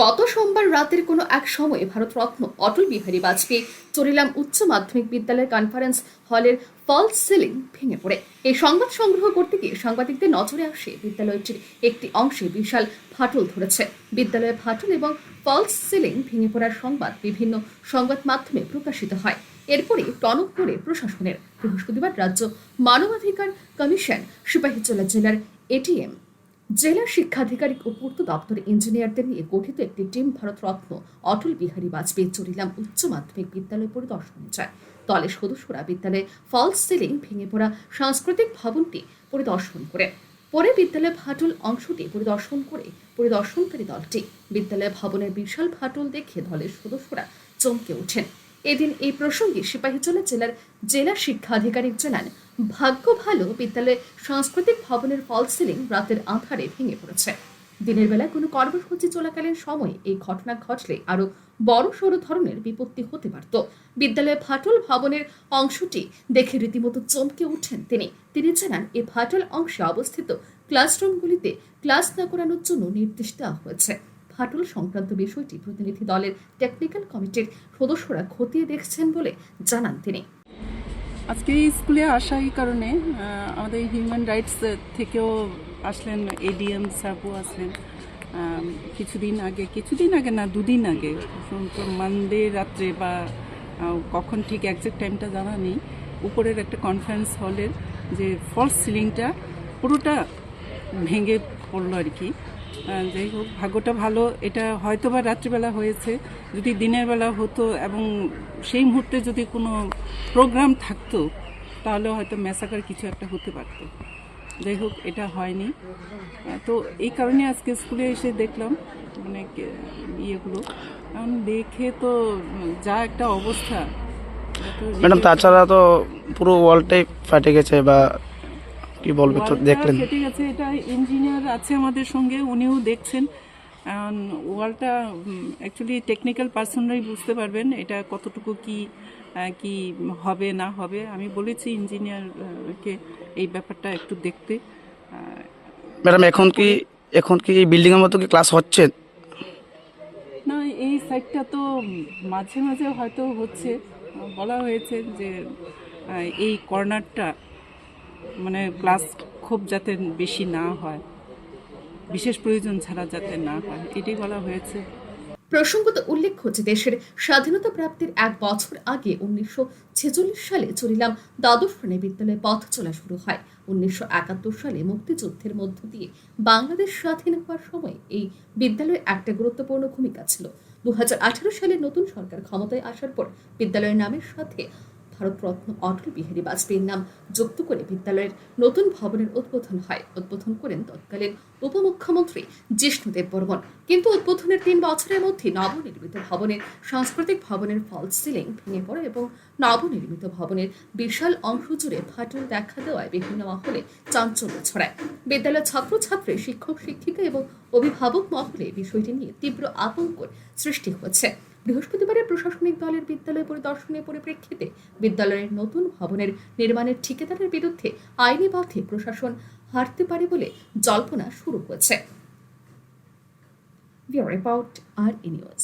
গত সোমবার রাতের কোনো এক সময়ে ভারতরত্ন অটল বিহারী বাজপেয়ী চরিলাম উচ্চ মাধ্যমিক বিদ্যালয়ের কনফারেন্স হলের ফলস সিলিং ভেঙে পড়ে। এই সংবাদ সংগ্রহ করতে গিয়ে সাংবাদিকদের নজরে আসে বিদ্যালয়টির একটি অংশে বিশাল ফাটল ধরেছে। বিদ্যালয়ে ফাটল এবং ফলস সিলিং ভেঙে পড়ার সংবাদ বিভিন্ন সংবাদ মাধ্যমে প্রকাশিত হয়। এরপরে টনক করে প্রশাসনের বৃহস্পতিবার রাজ্য মানবাধিকার কমিশন সিপাহীজলা জেলার এটিএম জেলা শিক্ষাধিকারিক ও পূর্ত দপ্তরের ইঞ্জিনিয়ারদের নিয়ে গঠিত একটি টিম ভারতরত্ন অটল বিহারী বাজপেয়ী চরিলাম উচ্চ মাধ্যমিক বিদ্যালয় পরিদর্শনে যায়। দলের সদস্যরা বিদ্যালয়ে ফলস সিলিং ভেঙে পড়া সাংস্কৃতিক ভবনটি পরিদর্শন করে। পরে বিদ্যালয় ফাটল অংশটি পরিদর্শন করে পরিদর্শনকারী দলটি। বিদ্যালয় ভবনের বিশাল ফাটল দেখে দলের সদস্যরা চমকে ওঠেন। এদিন এই প্রসঙ্গে সিপাহীজলা জেলার জেলা শিক্ষা আধিকারিক জানান, ভাগ্য ভালো বিদ্যালয়ে সাংস্কৃতিক ভবনের ফল সিলিং রাতের আধারে ভেঙে পড়েছে। দিনের বেলা কোনো কর্মসূচি চলাকালীন সময়ে এই ঘটনা ঘটলে আরও বড় সড় ধরনের বিপত্তি হতে পারত। বিদ্যালয়ে ফাটল ভবনের অংশটি দেখে রীতিমতো চমকে উঠেন তিনি। তিনি জানান এই ফাটল অংশে অবস্থিত ক্লাসরুমগুলিতে ক্লাস না করানোর জন্য নির্দেশ দেওয়া হয়েছে। ফাটল সংক্রান্ত বিষয়টি প্রতিনিধি দলের টেকনিক্যাল কমিটির সদস্যরা খতিয়ে দেখছেন বলে জানান তিনি। আজকে স্কুলে আসা এই কারণে আমাদের হিউম্যান রাইটস থেকেও আসলেন এডিএম সাবু আসলেন। কিছুদিন আগে কিছুদিন আগে না, দুদিন আগে মানডে রাত্রে বা কখন ঠিক একজ্যাক্ট টাইমটা জানা নেই। উপরের একটা কনফারেন্স হলের যে ফলস সিলিংটা পুরোটা ভেঙে পড়ল আর কি। যাই হোক ভাগ্যটা ভালো। এটা হয়তো বা রাত্রিবেলা হয়েছে। যদি দিনের বেলা হতো এবং সেই মুহূর্তে যদি কোনো প্রোগ্রাম থাকতো তাহলে হয়তো ম্যাসাকার কিছু একটা হতে পারতো। যাই হোক এটা হয়নি। তো এই কারণে আজকে স্কুলে এসে দেখলাম মানে ইয়েগুলো। কারণ দেখে তো যা একটা অবস্থা। ম্যাডাম তাছাড়া তো পুরো ওয়ালটাই ফাটে গেছে বা কি বলবে তো দেখলেন। ফেটে গেছে এটা ইঞ্জিনিয়ার আছে আমাদের সঙ্গে উনিও দেখছেন। ওয়ালটা অ্যাকচুয়ালি টেকনিক্যাল পার্সনরাই বুঝতে পারবেন এটা কতটুকু কি কি হবে না হবে। আমি বলেছি ইঞ্জিনিয়ারকে এই ব্যাপারটা একটু দেখতে। ম্যাডাম এখন কি এখন কি বিল্ডিং এর মতো কি ক্লাস হচ্ছে? না এই সাইডটা তো মাঝে মাঝে হয়তো হচ্ছে। বলা হয়েছে যে এই কর্নারটা মানে ক্লাস খুব যাতে বেশি না হয়, বিশেষ প্রয়োজন ছাড়া যাতে না হয়, এটাই বলা হয়েছে। প্রসঙ্গত উল্লেখ্য যে দেশের স্বাধীনতা প্রাপ্তির এক বছর আগে উনিশশো ছেচল্লিশ সালে চলিলাম দ্বাদশ শ্রেণি বিদ্যালয়ে পথ চলা শুরু হয়। উনিশশো একাত্তর সালে মুক্তিযুদ্ধের মধ্য দিয়ে বাংলাদেশ স্বাধীন হওয়ার সময় এই বিদ্যালয়ের একটা গুরুত্বপূর্ণ ভূমিকা ছিল। দু হাজার আঠারো সালে নতুন সরকার ক্ষমতায় আসার পর বিদ্যালয়ের নামের সাথে ভারতরত্ন অটল বিহারী বাজপেয়ীর নাম যুক্ত করে বিদ্যালয়ের নতুন ভবনের উদ্বোধন হয়। উদ্বোধন করেন তৎকালীন উপমুখ্যমন্ত্রী জিষ্ণুদেব বর্মন কিন্তু উদ্বোধনের তিন বছরের মধ্যে নবনির্মিত ভবনের সাংস্কৃতিক ভবনের ফল সিলিং ভেঙে পড়ে এবং নবনির্মিত ভবনের বিশাল অংশ জুড়ে ফাটল দেখা দেওয়ায় বিভিন্ন মহলে চাঞ্চল্য ছড়ায়। বিদ্যালয়ের ছাত্রছাত্রী, শিক্ষক, শিক্ষিকা এবং অভিভাবক মহলে বিষয়টি নিয়ে তীব্র আতঙ্কের সৃষ্টি হয়েছে। বৃহস্পতিবারের প্রশাসনিক দলের বিদ্যালয় পরিদর্শনের পরিপ্রেক্ষিতে বিদ্যালয়ের নতুন ভবনের নির্মাণের ঠিকাদারের বিরুদ্ধে আইনি পথে প্রশাসন হারতে পারে বলে জল্পনা শুরু হয়েছে। রিপোর্ট, আর নিউজ।